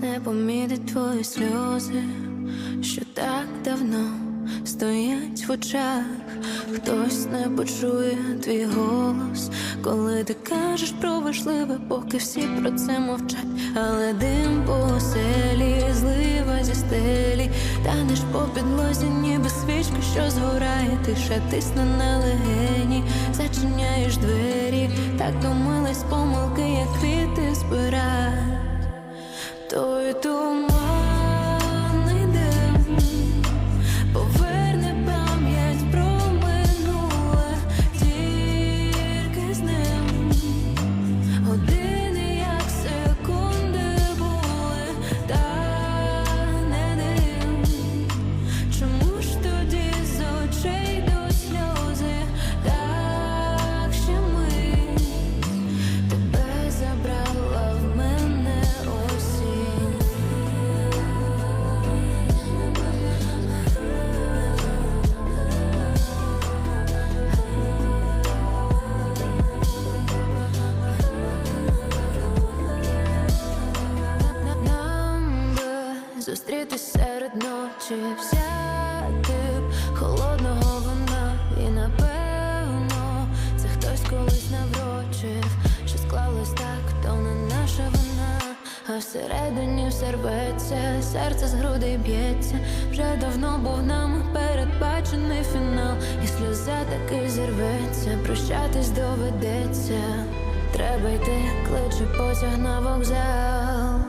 не помітить твої сльози, що так давно стоять в очах. Хтось не почує твій голос, коли ти кажеш про важливе, поки всі про це мовчать. Але дим по оселі, злива зі стелі, танеш по підлозі, ніби свічка, що згорає, тиша тисне на легені, зачиняєш двері, так домились помилки, як збираєш. tout. Би зустрітись серед ночі, взяти б холодного вина, і напевно це хтось колись наврочив, що склалось так, то не наша вина, а всередині все рветься, серце з грудей б'ється. Вже давно був нам передбачений фінал, і сльоза таки зірветься, прощатись доведеться. Треба йти, кличе потяг на вокзал.